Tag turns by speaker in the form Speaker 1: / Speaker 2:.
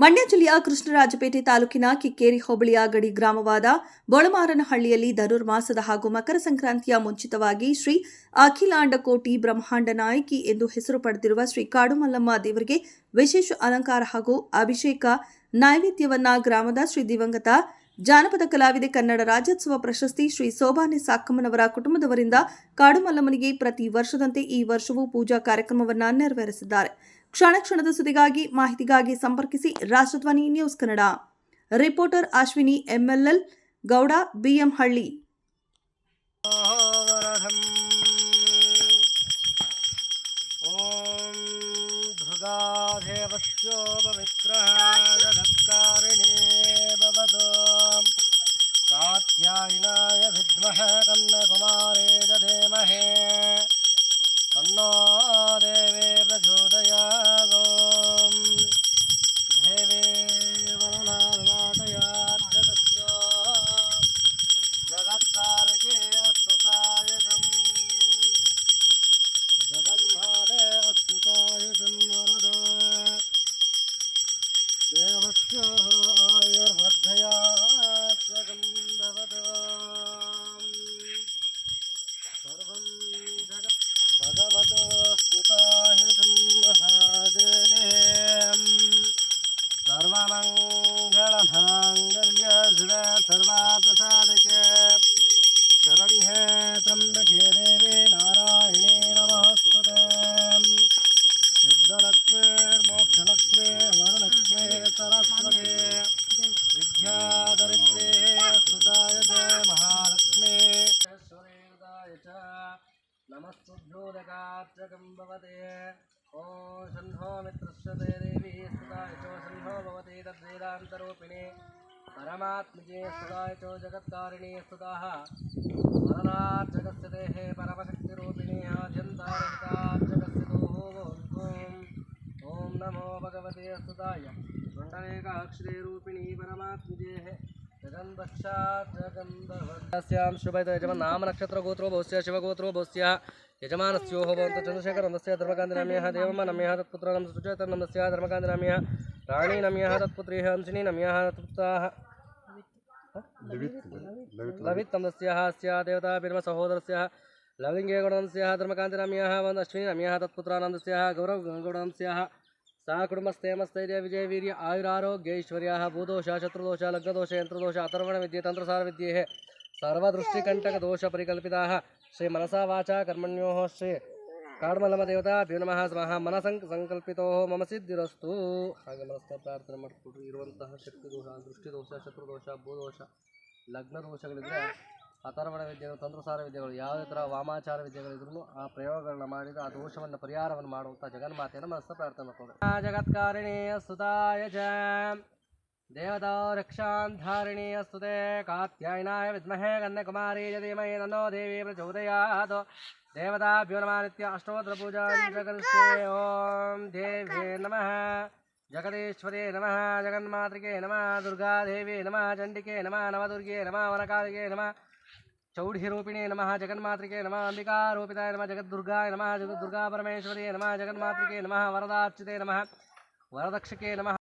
Speaker 1: ಜಿಲ್ಲೆಯ ಕೃಷ್ಣರಾಜಪೇಟೆ ತಾಲೂಕಿನ ಕಿಕ್ಕೇರಿ ಹೋಬಳಿಯ ಗಡಿ ಗ್ರಾಮವಾದ ಬೊಳಮಾರನಹಳ್ಳಿಯಲ್ಲಿ ಧನುರ್ಮಾಸದ ಹಾಗೂ ಮಕರ ಸಂಕ್ರಾಂತಿಯ ಮುಂಚಿತವಾಗಿ ಶ್ರೀ ಅಖಿಲಾಂಡ ಕೋಟಿ ಬ್ರಹ್ಮಾಂಡ ನಾಯಕಿ ಎಂದು ಹೆಸರು ಪಡೆದಿರುವ ಶ್ರೀ ಕಾಡುಮಲ್ಲಮ್ಮ ದೇವರಿಗೆ ವಿಶೇಷ ಅಲಂಕಾರ ಹಾಗೂ ಅಭಿಷೇಕ ನೈವೇದ್ಯವನ್ನ ಗ್ರಾಮದ ಶ್ರೀ ದಿವಂಗತ ಜಾನಪದ ಕಲಾವಿದೆ ಕನ್ನಡ ರಾಜ್ಯೋತ್ಸವ ಪ್ರಶಸ್ತಿ ಶ್ರೀ ಸೋಬಾನೆ ಸಾಕಮ್ಮನವರ ಕುಟುಂಬದವರಿಂದ ಕಾಡುಮಲ್ಲಮ್ಮನಿಗೆ ಪ್ರತಿ ವರ್ಷದಂತೆ ಈ ವರ್ಷವೂ ಪೂಜಾ ಕಾರ್ಯಕ್ರಮವನ್ನು ನೆರವೇರಿಸಿದ್ದಾರೆ. ಕ್ಷಣ ಕ್ಷಣದ ಸುದ್ದಿಗಾಗಿ ಮಾಹಿತಿಗಾಗಿ ಸಂಪರ್ಕಿಸಿ ರಾಷ್ಟ್ರಧ್ವನಿ news Kannada reporter Ashwini ಎಂಎಲ್ಎಲ್ Gowda BM ಹಳ್ಳಿ
Speaker 2: वरदम् ॐ धृगादेवस्यो पवित्रः जगत्कारिणे भवतु कात्यायनाय विद्मः कन्नकुमारे च धीमहे तन्नो देवे प्रचोदयात् सर्वार्थसाधके शरण्ये त्र्यम्बके देवी नारायणे नमस्ते सिद्धलक्ष्मी, मोक्षलक्ष्मी, वरलक्ष्मी, सरस्वती। विद्यादरिद्रे सुदाय च महालक्ष्मी। च नमस्तुभ्योदकार्चकं भवते। ॐ देवी, सुदाय च शन्भो भवति परमात्मजे सुदाय च जगत्कारिणे स्तुताः। वरदार्जगस्य देः परमशक्तिरूपिणे आद्यन्तारहितार्जगस्य दोः ॐ नमो भगवते स्तुताय। पुण्डरेकाक्षरेरूपिणी परमात्मजेः। जगन्वक्षाजगन्धर्वस्यां शुभैत यजमान नाम नक्षत्र गोत्रो भवस्य, शिवगोत्रो भवस्य। यजमानस्योः भवन्तः चन्द्रशेखर नमस्य धर्मकान्ति नम्यः देवम नम्यः तत्पुत्र नम सुचेतन नमस्य धर्मकान्ति नम्यः राणी नम्यः तत्पुत्रीः अंशिनी नम्यः तत्पुत्राः लवित् नमस्यः अस्य देवता बिर्म सहोदरस्य लविङ्गे गुणनस्यः धर्मकान्ति नम्यः वन् अश्विनी नम्यः तत्पुत्रानन्दस्यः गौरव गुणनस्यः सा वीर्य आयुरारोग्यैश्वर्याः भूदोष शत्रुदोष लग्नदोष यन्त्रदोष अथर्वणविद्ये तन्त्रसारविद्येः सर्वदृष्टिकण्टकदोषपरिकल्पिताः ಶ್ರೀ ಮನಸಾ ವಾಚ ಕರ್ಮಣ್ಯೋ ಶ್ರೀ ಕಾಡ್ಮಲಮದೇವತಾ ಭೀವ ನಮಃ ಸ್ವಹ ಮನಸಂ ಸಂಕಲ್ಪಿತೋ ಮಮ ಸಿದ್ಧಿರಸ್ತು ಹಾಗೆ ಮನಸ್ಸ ಪ್ರಾರ್ಥನೆ ಮಾಡಿಕೊಡ್ರಿ ಇರುವಂತಹ ಶಕ್ತಿ ದೋಷ ದೃಷ್ಟಿದೋಷ ಶತ್ರುದೋಷ ಭೂದೋಷ ಲಗ್ನ ದೋಷಗಳಿದ್ರೆ ಅಥರ್ವಣ ವಿದ್ಯೆಗಳು, ತಂತ್ರಸಾರ ವಿದ್ಯೆಗಳು, ಯಾವುದೇ ಥರ ವಾಮಾಚಾರ ವಿದ್ಯೆಗಳಿದ್ರು ಆ ಪ್ರಯೋಗಗಳನ್ನ ಮಾಡಿದ ಆ ದೋಷವನ್ನು ಪರಿಹಾರವನ್ನು ಮಾಡುವಂಥ ಜಗನ್ಮಾತೆಯನ್ನು ಮನಸ್ಸ ಪ್ರಾರ್ಥನೆ ಮಾಡಿಕೊಡ್ತಾರೆ ಆ ಜಗತ್ಕಾರಣೀಯ ಸುತಾಯ ಜ. देवता रक्षा धारिणी ते कायनाय विमहे कन्याकुमारी धीमहि तन्नो देवी प्रचोदयात्। देवताभ्यो नमानित्य अष्टोत्तरपूजादिकरिष्ये ॐ देव्ये नमः। जगदीश्वरे नम। जगन्मातृके दुर्गा देवी नम। चंडिके नम। नवदुर्गे नम। वनकालिके नमः। नम नमः। जगन्मातृके नम। अम्बिकारूपिताय नम। जगद्दुर्गाय नमः। नम नमः। जगन्मातृके नम। वरदार्चिते नम। वरदक्षके नम।